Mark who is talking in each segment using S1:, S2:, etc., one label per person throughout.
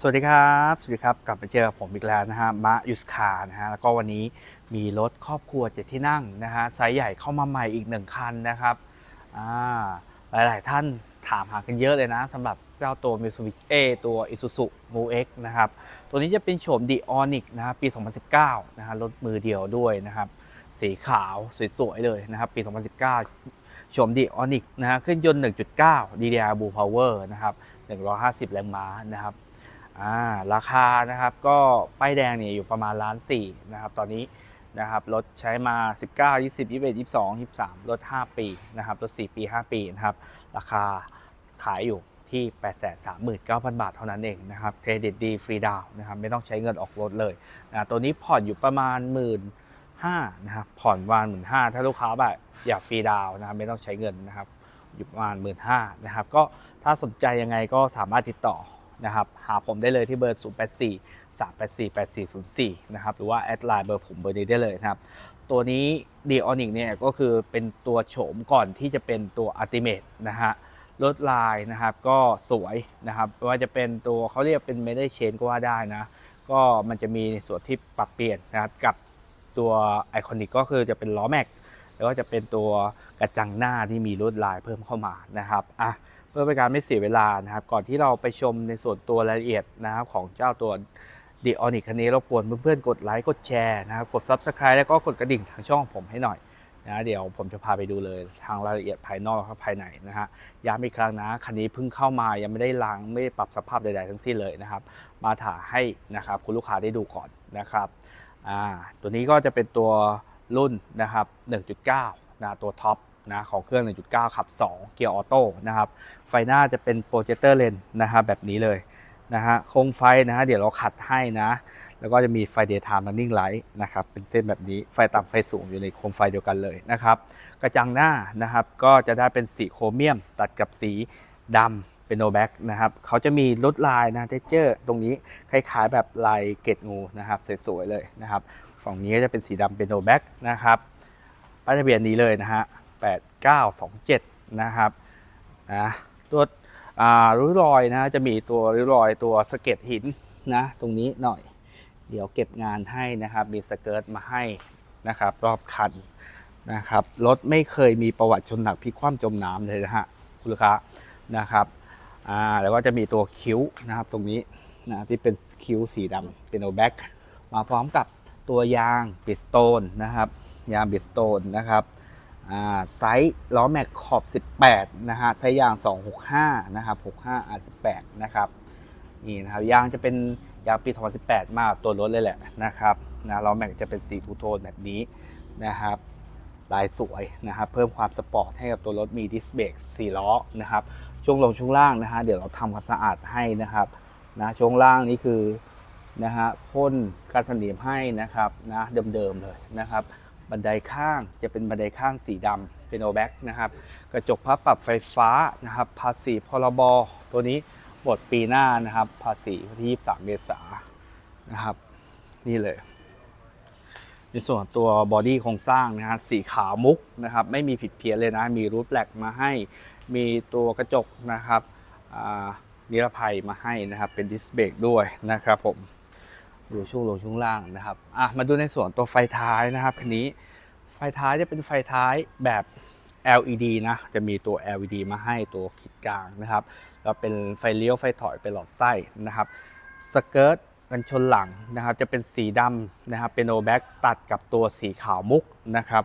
S1: สวัสดีครับ สวัสดีครับกลับมาเจอกับผมอีกแล้วนะฮะมะยุสคานะฮะแล้วก็วันนี้มีรถครอบครัวเจ็ดที่นั่งนะฮะไซส์ใหญ่เข้ามาใหม่อีกหนึ่งคันนะครับอ่าหลายๆ ท่านถามหากันเยอะเลยนะสำหรับเจ้าตัว Mitsubishi A ตัว Isuzu m u X นะครับ ตัวนี้จะเป็นโฉม d i o n i c นะครับปี 2019 นะฮะรถมือเดียวด้วยนะครับ สีขาวสวย ๆ เลยนะครับ ปี 2019 โฉม d i o n i c นะฮะขึ้นยนต์ 1.9 DDR Blue Power นะครับ 150 แรงม้านะครับ อ่าราคานะครับก็ป้ายแดงเนี่ยอยู่ประมาณล้านสี่นะครับตอนนี้นะครับรถใช้มา 19 20 21 22 23 รถ 5 ปีนะครับรถ 4 ปี 5 ปีนะครับราคาขายอยู่ที่ 839,000 บาทเท่านั้นเองนะครับเครดิตดีฟรีดาวนะครับไม่ต้องใช้เงินออกรถเลยนะตัวนี้ผ่อนอยู่ประมาณ1 5ื่นนะครับผ่อนวันหมื่นห้าถ้าลูกค้าแบบอยากฟรีดาวนะครับไม่ต้องใช้เงินนะครับอยู่ประมาณ1 5ื่นนะครับก็ถ้าสนใจยังไงก็สามารถติดต่อ นะครับหาผมได้เลยที่เบอร์ 0 8 4 3 8 4 8 4 0 4 นะครับ หรือว่าแอดไลน์เบอร์ผมเบอร์นี้ได้เลยนะครับ ตัวนี้ d e o n i c เนี่ยก็คือเป็นตัวโฉมก่อนที่จะเป็นตัว Ultimate นะฮะลดลายนะครับก็สวยนะครับว่าจะเป็นตัวเขาเรียกเป็น m e d a Chain ก็ว่าได้นะ ก็มันจะมีส่วนที่ปรับเปลี่ยนนะครับกับตัวไอคอนิกก็คือจะเป็นล้อแม็กแล้วก็จะเป็นตัวกระจังหน้าที่มีลวดลายเพิ่มเข้ามานะครับอะ พื่อเป็นการไม่เสียเวลานะครับ ก่อนที่เราไปชมในส่วนตัวรายละเอียดนะครับของเจ้าตัว d ีออนิกคันนี้รบกวนเพื่อนๆกดไลค์กดแชร์นะครับกด Subscribe แล้วก็กดกระดิ่งทางช่องผมให้หน่อยนะเดี๋ยวผมจะพาไปดูเลยทางรายละเอียดภายนอกและภายในนะฮะย้ำอีกครั้งนะคันนี้เพิ่งเข้ามายังไม่ได้ล้างไม่ได้ปรับสภาพใดๆทั้งสิ้นเลยนะครับ มาถ่ายให้นะครับคุณลูกค้าได้ดูก่อนนะครับอ่าตัวนี้ก็จะเป็นตัวรุ่นนะครับ 1.9นะตัวท็อป นะของเครื่อง 1.9 ขับ 2 เกียร์ออโต้นะครับ ไฟหน้าจะเป็นโปรเจคเตอร์เลนนะครับแบบนี้เลยนะฮะโคมไฟนะฮะเดี๋ยวเราขัดให้นะ แล้วก็จะมีไฟ daytime running light นะครับ เป็นเส้นแบบนี้ ไฟต่ำไฟสูงอยู่ในโคมไฟเดียวกันเลยนะครับ กระจังหน้านะครับ ก็จะได้เป็นสีโครเมียม ตัดกับสีดำเป็นโนแบ็กนะครับ เขาจะมีลวดลายนะเทเจอร์ ตรงนี้คล้ายๆแบบลายเกตงูนะครับ สวยๆเลยนะครับ ฝั่งนี้ก็จะเป็นสีดำเป็นโนแบ็กนะครับป้ายทะเบียนนี้เลยนะฮะ 8927 นะครับนะตัวริ้วรอยนะจะมีตัวริ้วรอยตัวสะเก็ดหินนะตรงนี้หน่อย เดี๋ยวเก็บงานให้นะครับ มีสเกิร์ตมาให้นะครับ รอบคันนะครับรถไม่เคยมีประวัติชนหนักพลิกคว่ำจมน้ำเลยนะฮะคุณลูกค้านะครับอ่าแล้วก็จะมีตัวคิ้วนะครับตรงนี้นะที่เป็นคิ้วสีดำเป็นโอแบ็กมาพร้อมกับตัวยางบิสโตนนะครับยางบิสโตนนะครับ ไซส์ล้อแม็กขอบ 18 นะฮะไซส์ยาง 265 นะครับ 65 R18 นะครับนี่นะครับยางจะเป็นยางปี 2018 มากตัวรถเลยแหละนะครับนะล้อแม็กจะเป็นสีทูโทนแบบนี้นะครับลายสวยนะครับเพิ่มความสปอร์ตให้กับตัวรถมีดิสเบรก4ล้อนะครับช่วงลงช่วงล่างนะฮะเดี๋ยวเราทำความสะอาดให้นะครับนะช่วงล่างนี่คือนะฮะพ่นกันสนิมให้นะครับนะเดิมๆเลยนะครับ บันไดข้างจะเป็นบันไดข้างสีดำเป็นโอแบ็กนะครับ กระจกพับปรับไฟฟ้านะครับภาษีพรบตัวนี้หมดปีหน้านะครับภาษีวันที่ 23 เมษายนนะครับ นี่เลย ในส่วนตัวบอดี้โครงสร้างนะฮะสีขาวมุกนะครับ ไม่มีผิดเพี้ยนเลยนะ มีรูทแบล็กมาให้ มีตัวกระจกนะครับนิรภัยมาให้นะครับ เป็นดิสเบรกด้วยนะครับผม ดูช่วงลงช่วงล่างนะครับอะมาดูในส่วนตัวไฟท้ายนะครับคันนี้ไฟท้ายจะเป็นไฟท้ายแบบ LED นะจะมีตัว LED มาให้ตัวขีดกลางนะครับแล้วเป็นไฟเลี้ยวไฟถอยเป็นหลอดไส้นะครับสเกิร์ตกันชนหลังนะครับจะเป็นสีดำนะครับเป็นโอแบ็กตัดกับตัวสีขาวมุกนะครับ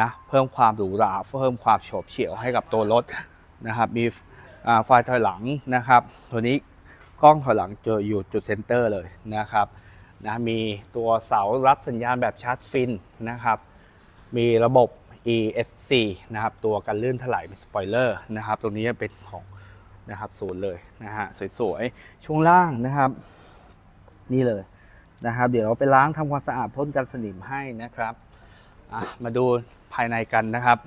S1: นะเพิ่มความหรูหราเพิ่มความโฉบเฉี่ยวให้กับตัวรถนะครับมีไฟถอยหลังนะครับ ตัวนี้กล้องถอยหลังจออยู่จุดเซนเตอร์เลยนะครับ นะมีตัวเสารับสัญญาณแบบชาร์จฟินนะครับ มีระบบ ESC นะครับตัวกันลื่นถลายมีสปอยเลอร์นะครับตรงนี้เป็นของนะครับศูนย์เลยนะฮะสวยๆ ช่วงล่างนะครับ นี่เลยนะครับ เดี๋ยวเราไปล้างทำความสะอาดพ่นกันสนิมให้นะครับมาดูภายในกันนะครับ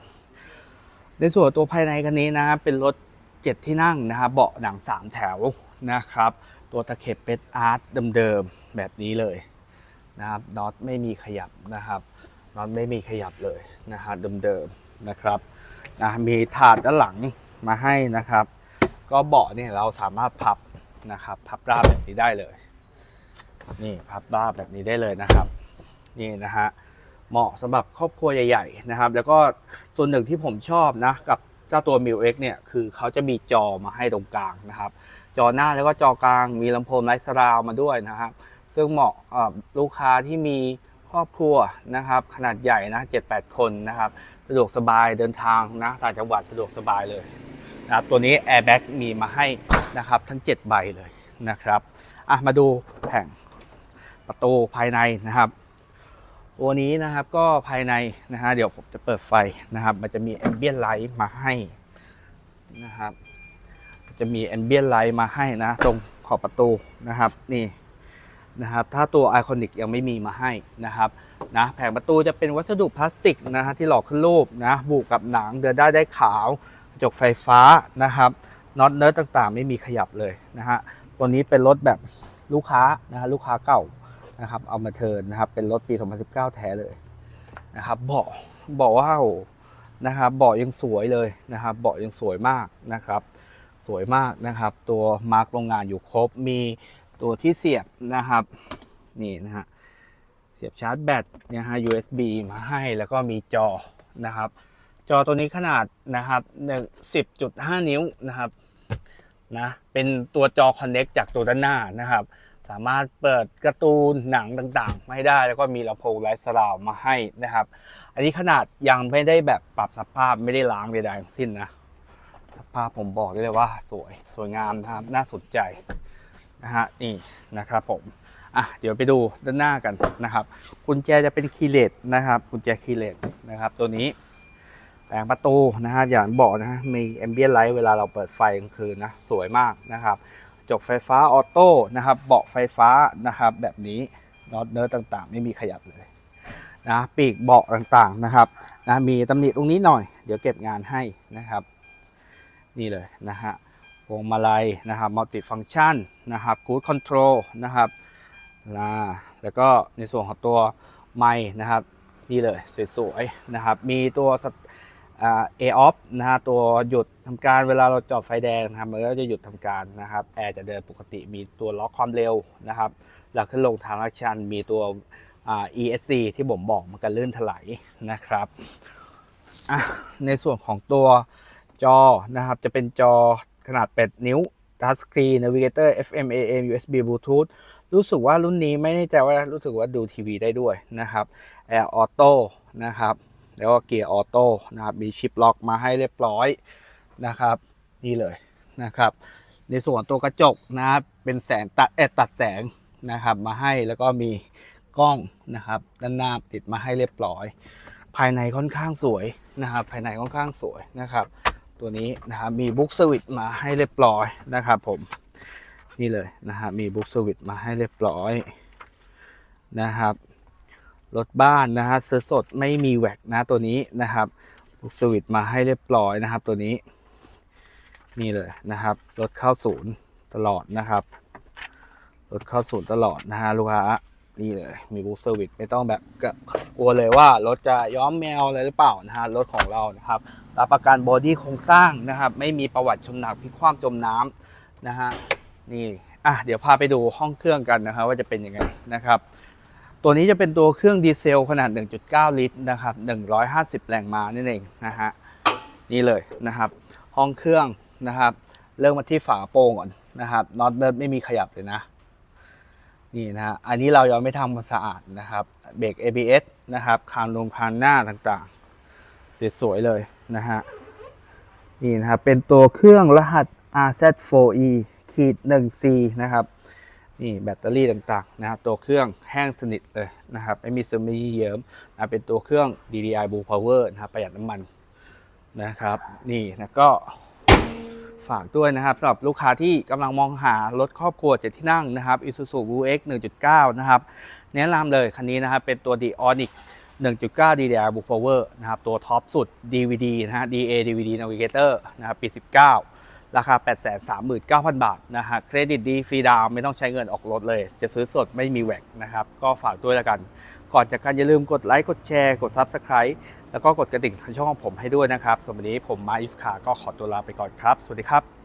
S1: ในส่วนตัวภายในกันนี้นะครับเป็นรถ 7 ที่นั่งนะครับ เบาะหนัง 3 แถวนะครับ ตัวตะเข็บเป็นอาร์ตเดิมๆแบบนี้เลยนะครับน็อตไม่มีขยับนะครับน็อตไม่มีขยับเลยนะฮะเดิมๆนะครับนะมีถาดด้านหลังมาให้นะครับ ก็เบาะเนี่ยเราสามารถพับนะครับพับราบแบบนี้ได้เลยนี่พับราบแบบนี้ได้เลยนะครับนี่นะฮะเหมาะสำหรับครอบครัวใหญ่ ๆนะครับ แล้วก็ส่วนหนึ่งที่ผมชอบนะกับ เจ้าตัว m i l X เนี่ยคือเขาจะมีจอมาให้ตรงกลางนะครับ จอหน้าแล้วก็จอกลางมีลำโพงไลท์สราวมาด้วยนะครับ ซึ่งเหมาะลูกค้าที่มีครอบครัวนะครับ ขนาดใหญ่นะ 7-8 คนนะครับ สะดวกสบายเดินทางนะต่างจังหวัดสะดวกสบายเลยนะครับตัวนี้ Airbag มีมาให้นะครับทั้ง 7 ใบเลยนะครับอะมาดูแผงประตูภายในนะครับ ตัวนี้นะครับก็ภายในนะฮะเดี๋ยวผมจะเปิดไฟนะครับ มันจะมี Ambient Light มาให้นะครับ จะมี Ambient Light มาให้นะตรงขอบประตูนะครับนี่นะครับ ถ้าตัว Iconic ยังไม่มีมาให้นะครับนะแผงประตูจะเป็นวัสดุพลาสติกนะฮะที่หลอกขึ้นรูปนะบุกับหนังเดินได้ได้ขาวกระจกไฟฟ้านะครับน็อตเนิร์ดต่างๆ ไม่มีขยับเลยนะฮะตัวนี้เป็นรถแบบลูกค้านะฮะลูกค้าเก่า นะครับ เอามาเทินนะครับ เป็นรถปี 2019 แท้เลยนะครับเบาะเบาะว้าวนะครับเบาะยังสวยเลยนะครับเบาะยังสวยมากนะครับ สวยมากนะครับ ตัวมาร์กโรงงานอยู่ครบมีตัวที่เสียบนะครับนี่นะฮะเสียบชาร์จแบตเนี่ยฮะ USB มาให้แล้วก็มีจอนะครับ จอตัวนี้ขนาดนะครับหนึ่งสิบจุดห้านิ้วนะครับนะเป็นตัวจอ Connect จากตัวด้านหน้านะครับ สามารถเปิดการ์ตูนหนังต่างๆ ไม่ได้แล้วก็มีลำโพงไลท์สลาวมาให้นะครับ อันนี้ขนาดยังไม่ได้แบบปรับสภาพไม่ได้ล้างใดๆทั้งสิ้นนะสภาพผมบอกได้เลยว่าสวยสวยงามนะครับน่าสนใจนะฮะนี่นะครับผมอะเดี๋ยวไปดูด้านหน้ากันนะครับกุญแจจะเป็นคีย์เลสนะครับกุญแจคีย์เลสนะครับ ตัวนี้แผงประตูนะฮะอย่างบอกนะฮะมีแอมเบียนไลท์เวลาเราเปิดไฟกลางคืนนะสวยมากนะครับ จกไฟฟ้าออโต้นะครับเบาะไฟฟ้านะครับแบบนี้น็อตเนื้อต่างๆ ไม่มีขยับเลยนะปีกเบาะต่างๆนะครับนะมีตำหนิตรงนี้หน่อย เดี๋ยวเก็บงานให้นะครับ นี่เลยนะฮะวงมาลัยนะครับมัลติฟัง c t ชันนะครับคูดคอนโทรลนะครับนะแล้วก็ในส่วนของตัวไม้นะครับนี่เลยสวยๆนะครับมีตัว เอออฟนะฮะตัวหยุดทำการเวลาเราจอดไฟแดงนะครับมันก็จะหยุดทำการนะครับแอร์จะเดินปกติมีตัวล็อกความเร็วนะครับหลักขึ้นลงทางลักชันมีตัวอ่า ESC ที่ผมบอกมันกันลื่นถลายนะครับในส่วนของตัวจอนะครับจะเป็นจอขนาด 8 นิ้ว Touch Screen Navigator FM AM USB Bluetooth รู้สึกว่ารุ่นนี้ไม่แน่ใจว่ารู้สึกว่าดูทีวีได้ด้วยนะครับ Air Auto นะครับ แล้วก็เกียร์ออโต้นะครับมีชิปล็อกมาให้เรียบร้อยนะครับ นี่เลยนะครับ ในส่วนตัวกระจกนะครับเป็นแสงตัดเออตัดแสงนะครับ มาให้แล้วก็มีกล้องนะครับ ด้านหน้าติดมาให้เรียบร้อย ภายในค่อนข้างสวยนะครับ ภายในค่อนข้างสวยนะครับ ตัวนี้นะครับมีบุ๊กสวิตมาให้เรียบร้อยนะครับผมนี่เลยนะฮะมีบุ๊กสวิตมาให้เรียบร้อยนะครับ รถบ้านนะฮะซื้อสดไม่มีแวกนะตัวนี้นะครับบุกสวิตมาให้เรียบร้อยนะครับ ตัวนี้ นี่เลยนะครับ รถเข้าศูนย์ตลอดนะครับ รถเข้าศูนย์ตลอดนะฮะลูกค้านี่เลยมีบุ๊กสวิตไม่ต้องแบบกลัวเลยว่ารถจะย้อมแมวอะไรหรือเปล่านะฮะรถของเรานะครับรับประกันบอดี้โครงสร้างนะครับ ไม่มีประวัติชนหนักพิกคว่ำจมน้ำนะฮะนี่อะเดี๋ยวพาไปดูห้องเครื่องกันนะครับว่าจะเป็นยังไงนะครับ ตัวนี้จะเป็นตัวเครื่องดีเซลขนาด 1.9 ลิตรนะครับ 150 แรงม้านั่นเองนะฮะ นี่เลยนะครับ ห้องเครื่องนะครับ เริ่มมาที่ฝาโปร่งก่อนนะครับ น็อตเนิร์ดไม่มีขยับเลยนะ นี่นะฮะ อันนี้เรายังไม่ทำความสะอาดนะครับ เบรก ABS นะครับ คานลงคานหน้าต่างๆ สวยๆเลยนะฮะ นี่นะครับ เป็นตัวเครื่องรหัส RZ4E ขีด 1C นะครับ นี่แบตเตอรี่ต่างๆนะครับตัวเครื่องแห้งสนิทเลยนะครับไม่มีซึมไม่มีเยิ้มนะเป็นตัวเครื่อง DDI Blue Power นะครับประหยัดน้ำมันนะครับนี่นะก็ฝากด้วยนะครับสำหรับลูกค้าที่กำลังมองหารถครอบครัวเจ็ดที่นั่งนะครับ Isuzu Blue X 1.9 นะครับแนะนำเลยคันนี้นะครับเป็นตัว Dionic 1.9 DDR Book Power นะครับตัวท็อปสุด DVD นะฮะ DA DVD Navigator นะครับปี 19 ราคา 839,000 บาทนะฮะ เครดิตดีฟรีดาวน์ไม่ต้องใช้เงินออกรถเลย จะซื้อสดไม่มีแหวกนะครับ ก็ฝากด้วยแล้วกัน ก่อนจากกันอย่าลืมกดไลค์ กดแชร์ กด Subscribe แล้วก็กดกระดิ่งทางช่องของผมให้ด้วยนะครับสำหรับวันนี้ผมมาอิสคาก็ขอตัวลาไปก่อนครับ สวัสดีครับ